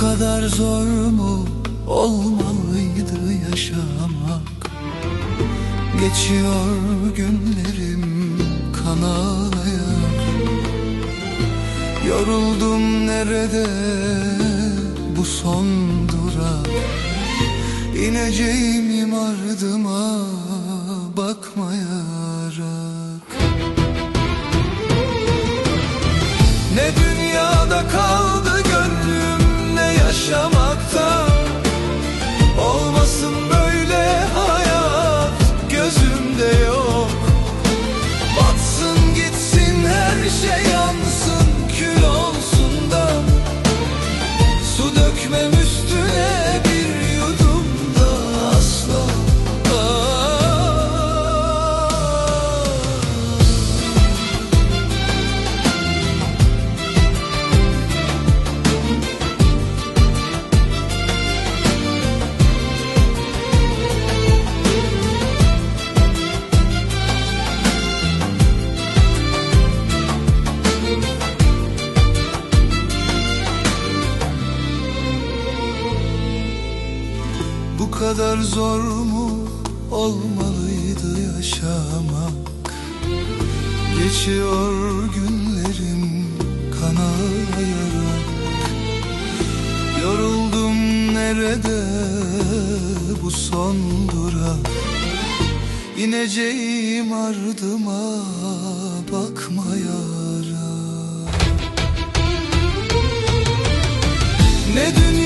kadar zor mu olmalıydı yaşamak? Geçiyor günlerim kanayarak Yoruldum nerede bu son durak? İneceğim ardıma bakmayarak kadar zor mu olmalıydı yaşamak? Geçiyor günlerim kanayarak. Yoruldum nerede bu son durak? İneceğim ardıma bakmayarak Ne dünyada kaldı gönlüm